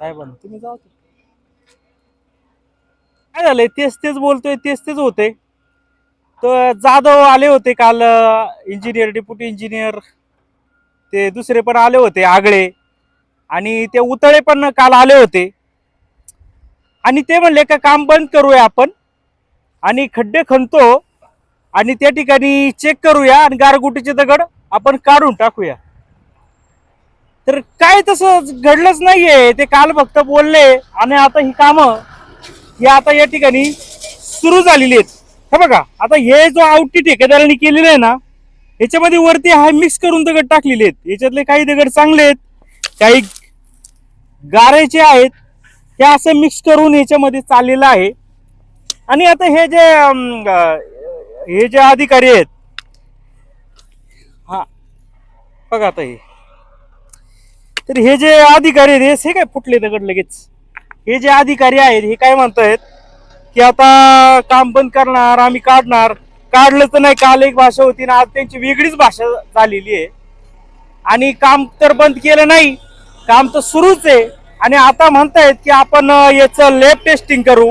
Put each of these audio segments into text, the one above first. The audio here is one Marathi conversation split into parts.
साहेबांना. तुम्ही जाऊ. काय झालंय? तेच तेच बोलतोय तेच तेच होते तर जाधव आले होते काल इंजिनियर डेप्युटी इंजिनियर ते दुसरे पण आले होते आगळे. आणि ते उतळे पण काल आले होते. आणि ते म्हणले का काम बंद करूया आपण? आणि खड्डे खणतो. आणि त्या ठिकाणी चेक करूया आणि गारगुटीचे दगड आपण काढून टाकूया. तर काय तसं घडलंच नाहीये. ते काल फक्त बोलले आणि आता ही कामं ही आता या ठिकाणी सुरू झालेली आहेत. हे बघा आता हे जो आवटी ठेकेदारांनी केलेलं आहे ना याच्यामध्ये वरती हा मिक्स करून दगड टाकलेले आहेत. याच्यातले काही दगड चांगले आहेत काही गारायचे आहेत. हे असं मिक्स करून याच्यामध्ये चाललेलं आहे. आणि आता हे जे हे जे अधिकारी आहेत हा बघा आता हे. तर हे जे अधिकारी आहेत हे काय फुटले दगड लगेच? हे जे अधिकारी आहेत हे काय म्हणतायत? की आता काम बंद करणार आम्ही काढणार. काढलं तर नाही काल एक भाषा होती ना आज त्यांची वेगळीच भाषा झालेली आहे. आणि काम तर बंद केलं नाही काम तर सुरूच आहे. आणि आता म्हणतायत की आपण याचं लॅब टेस्टिंग करू.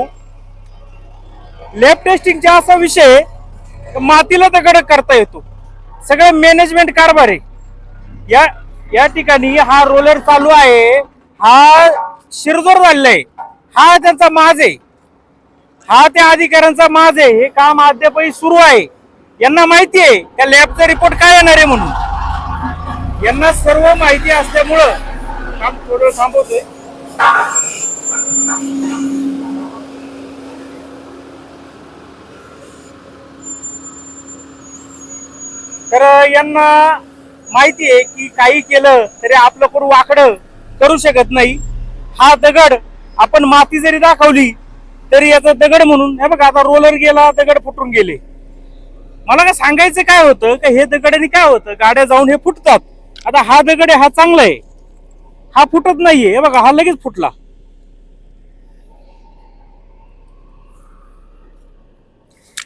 लॅब टेस्टिंगचा असा विषय मातीला दगड करता येतो. सगळं मॅनेजमेंट कारभार आहे. या या ठिकाणी हा रोलर चालू आहे. हा शिरजोर झालेला आहे हा त्यांचा माज आहे. हा त्या अधिकाऱ्यांचा माज आहे. हे काम अद्यापही सुरू आहे. यांना माहिती आहे त्या लॅबचा रिपोर्ट काय येणार आहे म्हणून. यांना सर्व माहिती असल्यामुळं काम थोडं थांबवतोय. तर यांना माहिती आहे की काही केलं तरी आपलं करू वाकडं करू शकत नाही. हा दगड आपण माती जरी दाखवली तरी याचा दगड म्हणून हे बघा आता रोलर गेला दगड फुटून गेले. मला काय सांगायचं काय होतं का हे दगडाने काय होतं? गाड्या जाऊन हे फुटतात. आता हा दगड हा चांगला आहे. हा फुटत नाहीये. हे बघा हा लगेच फुटला.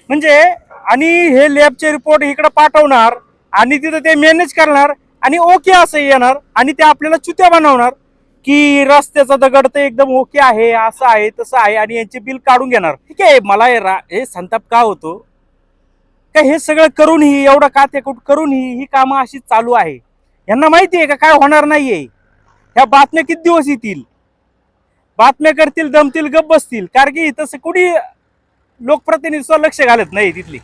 म्हणजे आणि हे लॅबचे रिपोर्ट इकडे पाठवणार. आणि तिथं ते मॅनेज करणार आणि ओके असं येणार आणि ते आपल्याला चुत्या बनवणार की रस्त्याचा दगड तर एकदम ओके आहे असं आहे तसं आहे आणि यांचे बिल काढून घेणार. ठीक आहे मला हे रा- हे संताप का होतो? का हे सगळं करून ही एवढं का ते कुठं करून ही ही कामं अशी चालू आहे? यांना माहिती आहे का काय होणार नाहीये? ह्या बातम्या किती दिवस येतील? बातम्या करतील दमतील गप बसतील. कारण की तसं कुणी लोकप्रतिनिधीचं लक्ष घालत नाही तिथली.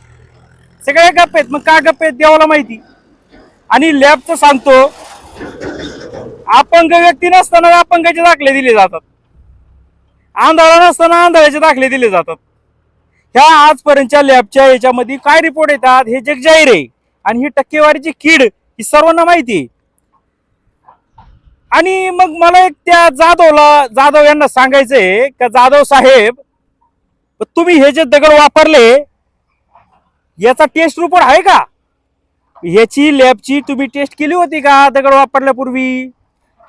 सगळे गप्प आहेत मग का गप्प आहेत देवाला माहिती? आणि लॅबचं सांगतो अपंग व्यक्ती नसताना अपंगाचे दाखले दिले जातात. आंधळा नसताना आंधळ्याचे दाखले दिले जातात. ह्या आजपर्यंतच्या लॅबच्या याच्यामध्ये काय रिपोर्ट येतात हे जग जाहीर आहे. आणि ही टक्केवारीची कीड ही सर्वांना माहिती आहे. आणि मग मला एक त्या जाधवला जाधव यांना सांगायचंय का जाधव साहेब तुम्ही हे जे दगड वापरले याचा टेस्ट रिपोर्ट आहे का? याची लॅबची तुम्ही टेस्ट केली होती का? दगड वापरल्यापूर्वी?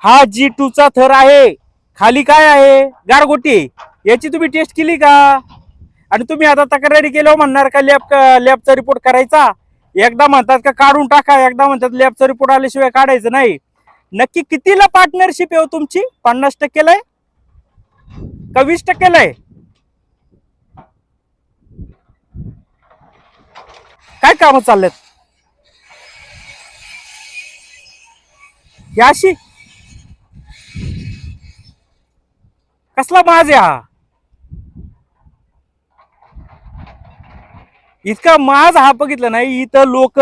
हा जी टूचा थर आहे. खाली काय आहे? गारगोटी. याची तुम्ही टेस्ट केली का? आणि तुम्ही आता तक्रारी केल्यावर म्हणणार का लॅब लॅबचा रिपोर्ट करायचा? एकदा म्हणतात का काढून टाका. एकदा म्हणतात लॅबचा रिपोर्ट आल्याशिवाय काढायचं नाही. नक्की कितीला पार्टनरशिप आहे हो तुमची? पन्नास टक्केला आहे का वीस टक्केला आहे काय काम चाललेत? याशी कसला माज या इतका माज हा बघितला नाही इथं लोक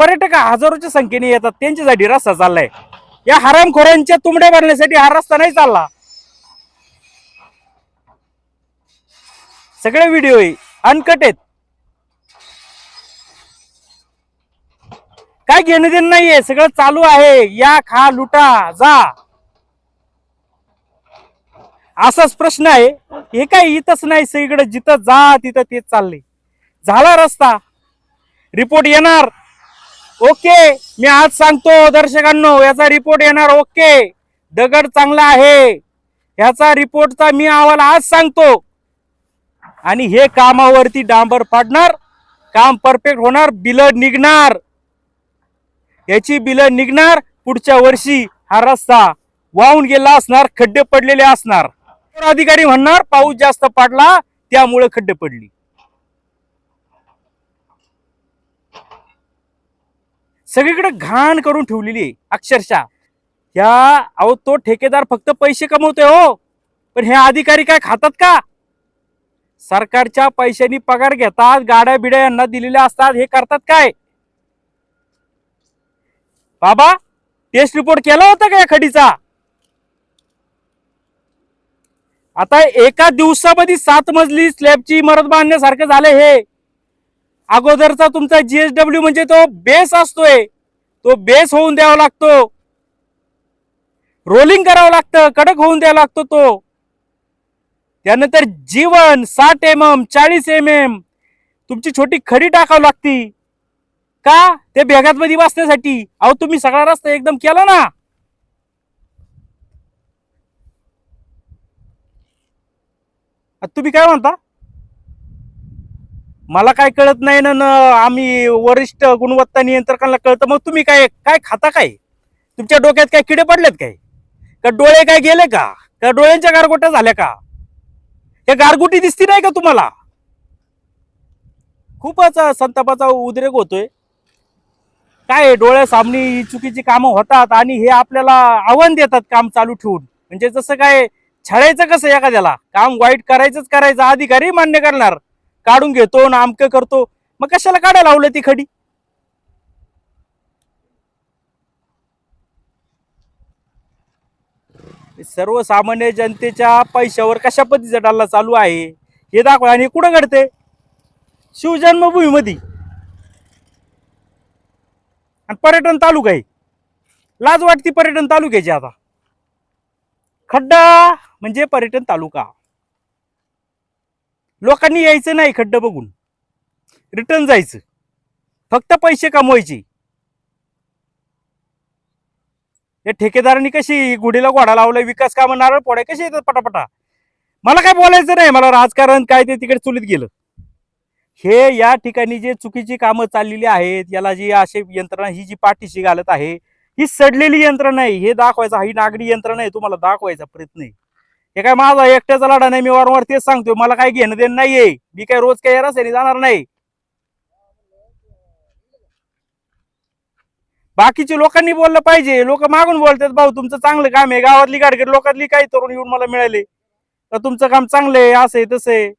पर्यटक हजारोच्या संख्येने येतात त्यांच्यासाठी रस्ता चाललाय. या हरामखोरांच्या तुंबड्या भरण्यासाठी हा रस्ता नाही चालला. सगळे व्हिडिओ आहे अनकट आहेत. काय घेणं देणं नाहीये. सगळं चालू आहे. या खा लुटा जा. असाच प्रश्न आहे. हे काय इथंच नाही. सगळीकडे जिथं जा तिथं तेच चाललंय. झाला रस्ता. रिपोर्ट येणार. ओके. मी आज सांगतो दर्शकांनो याचा रिपोर्ट येणार. ओके. दगड चांगला आहे. ह्याचा रिपोर्टचा मी अहवाल आज सांगतो. आणि हे कामावरती डांबर पाडणार. काम परफेक्ट होणार. बिल निघणार. याची बिलं निघणार पुढच्या वर्षी हा रस्ता वाहून गेला असणार खड्डे पडलेले असणार. अधिकारी म्हणणार पाऊस जास्त पडला त्यामुळे खड्डे पडली. सगळीकडे घाण करून ठेवलेली आहे अक्षरशः. या अहो तो ठेकेदार फक्त पैसे कमवतोय हो. पण हे अधिकारी काय खातात का? सरकारच्या पैशांनी पगार घेतात गाड्या बिड्या यांना दिलेल्या असतात हे करतात काय? बाबा टेस्ट रिपोर्ट केला होता का या खडीचा? आता एका दिवसामध्ये सात मजली स्लॅबची इमारत बांधण्यासारखं झालं हे. अगोदरचा तुमचा जीएसडब्ल्यू म्हणजे तो बेस असतोय. तो बेस होऊन द्यावा लागतो. रोलिंग करावं लागतं कडक होऊन द्यावा लागतो तो. त्यानंतर जीवन साठ एम एम चाळीस एम एम तुमची छोटी खडी टाकावी लागती. का? ते बेगात मध्ये बसण्यासाठी. अहो तुम्ही सगळा रस्ता एकदम केला ना. तुम्ही काय म्हणता? मला काय कळत नाही ना न आम्ही वरिष्ठ गुणवत्ता नियंत्रकांना कळतं. मग तुम्ही काय काय खाता काय? तुमच्या डोक्यात काय किडे पडलेत काय? का डोळे काय गेले का? का डोळ्यांच्या गारगोट्या झाल्या का? या गारगोटी दिसती नाही का तुम्हाला? खूपच संतापाचा उद्रेक होतोय. काय डोळ्यासामनी ही चुकीची कामं होतात आणि हे आपल्याला आव्हान देतात काम चालू ठेवून. म्हणजे जसं काय छळायचं कसं एखाद्याला? काम वाईट करायचंच करायचं अधिकारी मान्य करणार. काढून घेतो ना अमकं करतो. मग कशाला काढायला लावलं ती खडी? सर्वसामान्य जनतेच्या पैशावर कशा पद्धतीचा डल्ला चालू आहे? हे दाखवा आणि कुठं घडते शिवजन्मभूमीमध्ये. आणि पर्यटन तालुका आहे. लाज वाटती पर्यटन तालुक्याची आता. खड्डा म्हणजे पर्यटन तालुका. लोकांनी यायचं नाही खड्डं बघून. रिटर्न जायचं. फक्त पैसे कमवायचे. या ठेकेदारांनी कशी गुढीला घोडा लावलाय विकास कामं नारळ पोडाय कशी येतात पटापटा? मला काय बोलायचं नाही मला राजकारण काय ते तिकडे चुलीत गेलं. हे या ठिकाणी जे चुकीची कामं चाललेली आहेत याला जी अशी यंत्रणा ही जी पाठीशी घालत आहे ही सडलेली यंत्रणा आहे हे दाखवायचं ही नागरी यंत्रणा आहे तुम्हाला दाखवायचा प्रयत्न आहे. हे काय माझा एकट्याचा लढा नाही मी वारंवार तेच सांगतोय मला काय घेणं देणं नाहीये मी काय रोज काही रस्त्याने जाणार नाही. बाकीचे लोकांनी बोललं पाहिजे लोक मागून बोलतात भाऊ तुमचं चांगलं काम आहे गावातली गाडगड लोकातली काही तरुण येऊन मला मिळाले तर तुमचं काम चांगलं आहे असं आहे तसं आहे.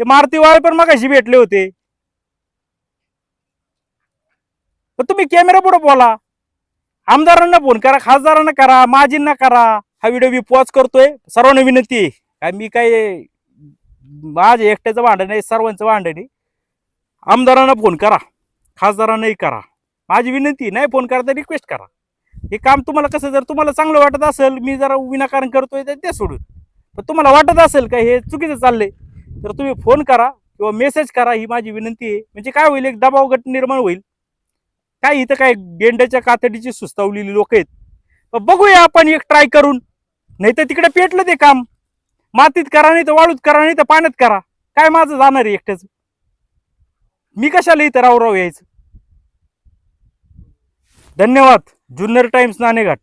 ते मारुती वाळ पण मगाशी भेटले होते. तुम्ही कॅमेरा पुढे बोला. आमदारांना फोन करा खासदारांना करा माजींना करा. हा व्हिडिओ मी पॉज करतोय. सर्वांना विनंती आहे. काय मी काय माझ्या एकट्याचं भांडण आहे सर्वांचं भांडण आहे. आमदारांना फोन करा. खासदारांनाही करा. माझी विनंती नाही फोन करा तर रिक्वेस्ट करा. हे काम तुम्हाला कसं जर तुम्हाला चांगलं वाटत असेल मी जरा विनाकारण करतोय तर ते सोडून. पण तुम्हाला वाटत असेल का हे चुकीचं चाललंय? तर तुम्ही फोन करा किंवा मेसेज करा ही माझी विनंती आहे. म्हणजे काय होईल एक दबाव गट निर्माण होईल. काय इथं काय गेंड्याच्या कातडीची सुस्तावलेली लोक आहेत. पण बघूया आपण एक ट्राय करून. नाही तर तिकडे पेटलं ते काम. मातीत करा नाही तर वाळूत करा नाही तर पाण्यात करा. काय माझं जाणार आहे एकट्याच मी कशाला इथं राव राव यायचं? धन्यवाद. जुन्नर टाइम्स नाणेघाट.